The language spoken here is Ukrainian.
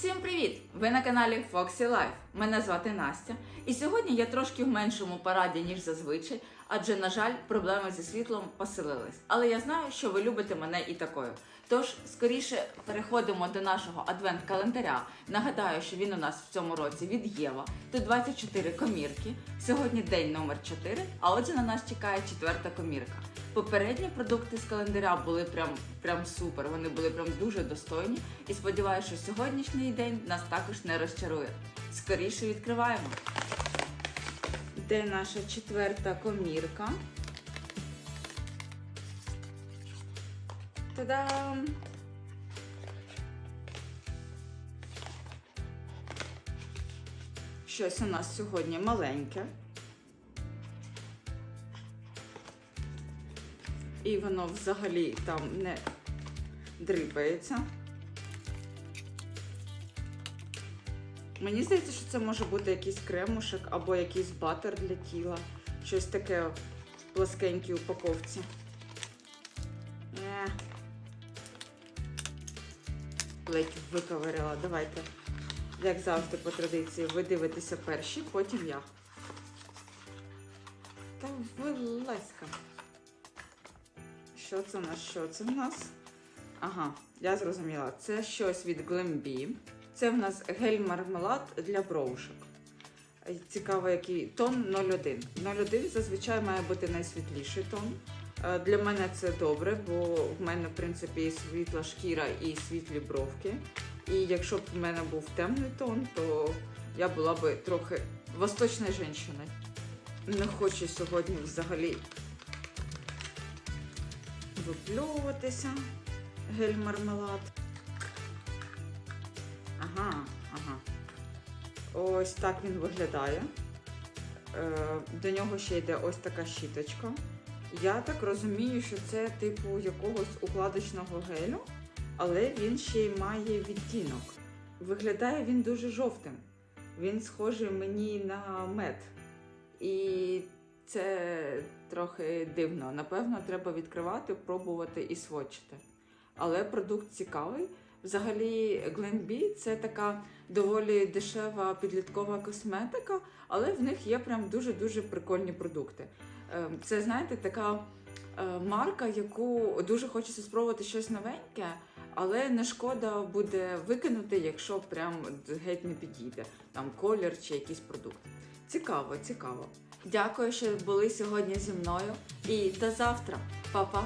Всім привіт! Ви на каналі Foxy Life. Мене звати Настя. І сьогодні я трошки в меншому параді, ніж зазвичай, адже, на жаль, проблеми зі світлом поселились. Але я знаю, що ви любите мене і такою. Тож, скоріше переходимо до нашого адвент-календаря. Нагадаю, що він у нас в цьому році від Єва. Тут 24 комірки. Сьогодні день номер 4, а отже на нас чекає четверта комірка. Попередні продукти з календаря були прям, прям супер. Вони були прям дуже достойні. І сподіваюся, що сьогоднішній день нас також не розчарує. Скоріше відкриваємо. Де наша четверта комірка? Та-дам! Щось у нас сьогодні маленьке. І воно взагалі там не дрипається. Мені здається, що це може бути якийсь кремушек або якийсь батер для тіла. Щось таке в пласкенькій упаковці. Е. Ледь виковирила. Давайте, як завжди, по традиції, ви дивитеся перші, потім я. Та вилазька. Що це в нас? Що це в нас? Ага, я зрозуміла. Це щось від Glambi. Це в нас гель-мармелад для бровушок. Е, Цікаво, який тон 01. 01 зазвичай має бути найсвітліший тон. Е, Для мене це добре, бо в мене, в принципі, і світла шкіра і світлі бровки. І якщо б в мене був темний тон, то я була би трохи восточною жінкою. Не хочу сьогодні взагалі випльовуватися гель-мармелад. Ага, ага. Ось так він виглядає. Е, До нього ще йде ось така щіточка. Я так розумію, що це типу якогось укладочного гелю, але він ще й має відтінок. Виглядає він дуже жовтим. Він схожий мені на мед. І це трохи дивно. Напевно, треба відкривати, пробувати і сводчити. Але продукт цікавий. Взагалі, Glenbee – це така доволі дешева підліткова косметика, але в них є прям дуже-дуже прикольні продукти. Е, Це, знаєте, така е, марка, яку дуже хочеться спробувати щось новеньке, але не шкода буде викинути, якщо прям геть не підійде. Там колір чи якийсь продукт. Цікаво, цікаво. Дякую, що були сьогодні зі мною. І до завтра. Па-па!